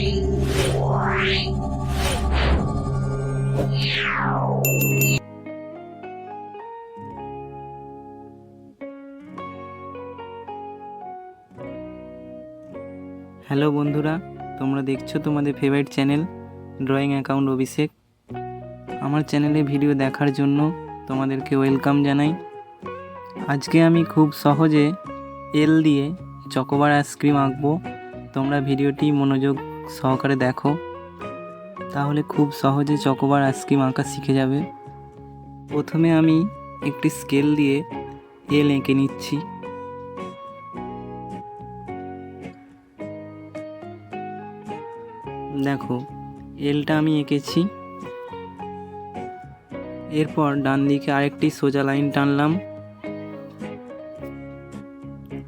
Hello বন্ধুরা, তোমরা দেখছ তোমাদের favourite channel drawing account Abhishek. আমার চ্যানেলে ভিডিও দেখার জন্য তোমাদেরকে ওয়েলকাম জানাই। আজকে আমি খুব সহজে এল দিয়ে চকোবার আইসক্রিম আঁকবো। তোমরা ভিডিওটি মনোযোগ সহকারে দেখো। তাহলে খুব সহজে চকোবার আইসক্রিম আঁকা শিখে যাবে। প্রথমে আমি একটি স্কেল দিয়ে এল এঁকে নিচ্ছি। দেখো এলটা আমি এঁকেছি। এরপর ডান দিকে আরেকটি সোজা লাইন টানলাম।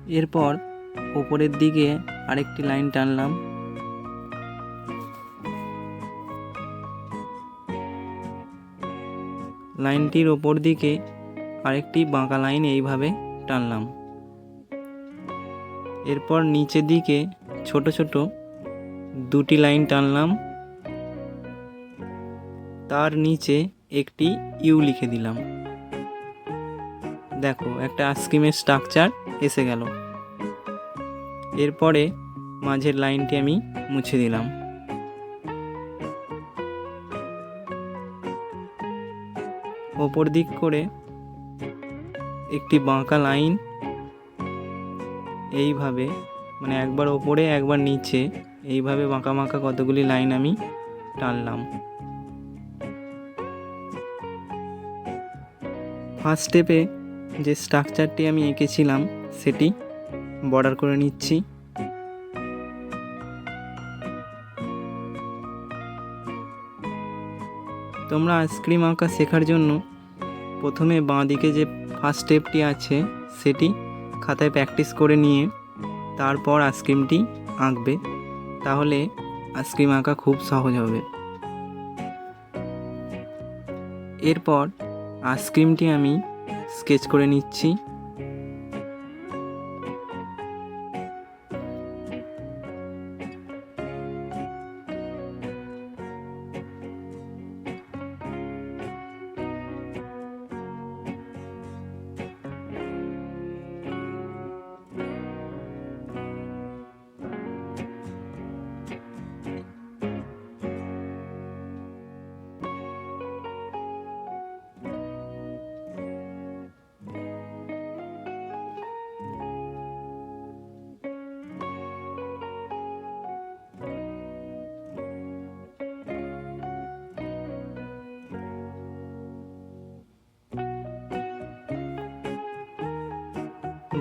এরপর ওপরের দিকে আরেকটি লাইন টানলাম। লাইনটির ওপর দিকে আরেকটি বাঁকা লাইন এইভাবে টানলাম। এরপর নিচের দিকে ছোট ছোট দুটি লাইন টানলাম। তার নিচে একটি ইউ লিখে দিলাম। দেখো, একটা আইসক্রিমের স্ট্রাকচার এসে গেল। এরপরে মাঝের লাইনটি আমি মুছে দিলাম। ওপর দিক করে একটি বাঁকা লাইন। এইভাবে মানে একবার ওপরে, একবার নিচে, এইভাবে বাঁকা বাঁকা কতগুলি লাইন আমি টানলাম। ফার্স্ট স্টেপে যে স্ট্রাকচারটি আমি এঁকেছিলাম, সেটি বর্ডার করে নিচ্ছি। তোমরা আইসক্রিম আঁকা শেখার জন্য প্রথমে বাঁ দিকে যে ফার্স্ট স্টেপটি আছে, সেটি খাতায় প্র্যাকটিস করে নিয়ে তারপর আইসক্রিমটি আঁকবে। তাহলে আইসক্রিম আঁকা খুব সহজ হবে। এরপর আইসক্রিমটি আমি স্কেচ করে নিচ্ছি।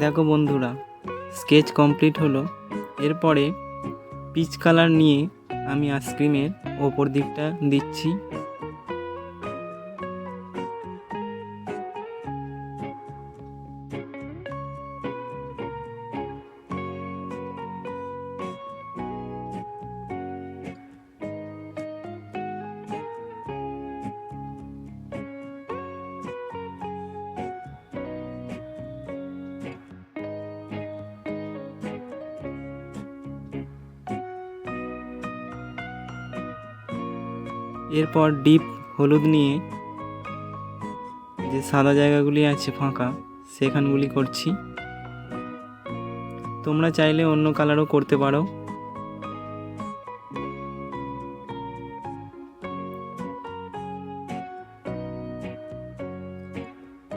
দেখো বন্ধুরা স্কেচ কমপ্লিট হলো। এরপরে পিচ কালার নিয়ে আমি আইসক্রিমের ওপর দিকটা দিচ্ছি। এরপর ডিপ হলুদ নিয়ে যে সাদা জায়গাগুলি আছে ফাঁকা, সেখানগুলি করছি। তোমরা চাইলে অন্য কালারও করতে পারো।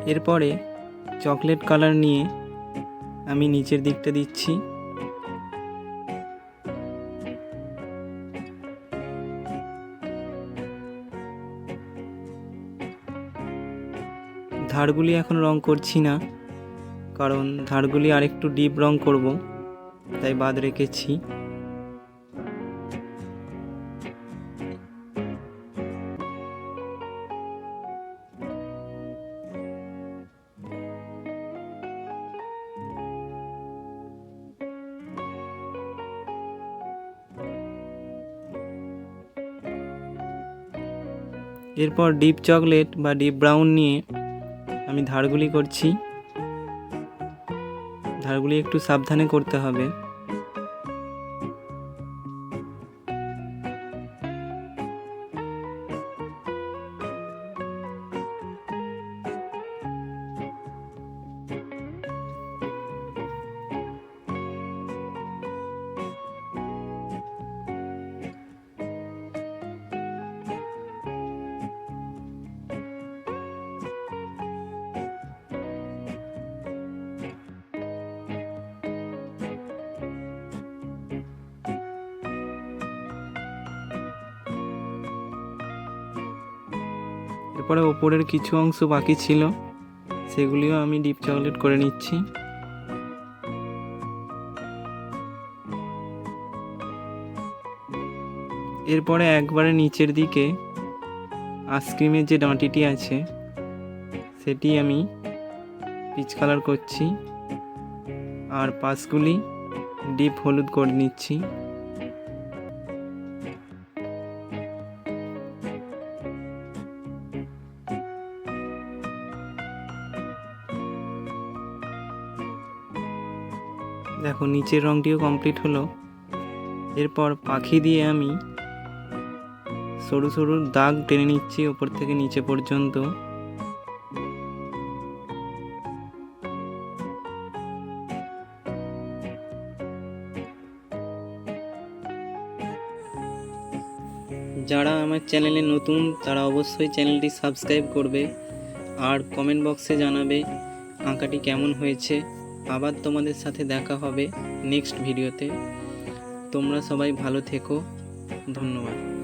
এরপরে চকলেট কালার নিয়ে আমি নিচের দিকটা দিচ্ছি। ধারগুলি এখন রং করছি না, কারণ ধারগুলি আরেকটু ডিপ রং করব, তাই বাদ রেখেছি। এরপর ডিপ চকলেট বা ডিপ ব্রাউন নিয়ে আমি ধারগুলি করছি। ধারগুলি একটু সাবধানে করতে হবে। এরপরে ওপরের কিছু অংশ বাকি ছিল, সেগুলিও আমি ডিপ চকলেট করে নিচ্ছি। এরপরে একবারে নিচের দিকে আইসক্রিমের যে ডাঁটিটি আছে, সেটি আমি পিচ কালার করছি, আর পাশগুলি ডিপ হলুদ করে নিচ্ছি। দেখো, নিচের রংটিও কমপ্লিট হলো। এরপর পাখি দিয়ে আমি সরু সরু দাগ টেনে নিচ্ছি ওপর থেকে নিচে পর্যন্ত। যারা আমার চ্যানেলে নতুন, তারা অবশ্যই চ্যানেলটি সাবস্ক্রাইব করবে আর কমেন্ট বক্সে জানাবে আঁকাটি কেমন হয়েছে। আবার তোমাদের সাথে দেখা হবে নেক্সট ভিডিওতে তোমরা সবাই ভালো থেকো। ধন্যবাদ।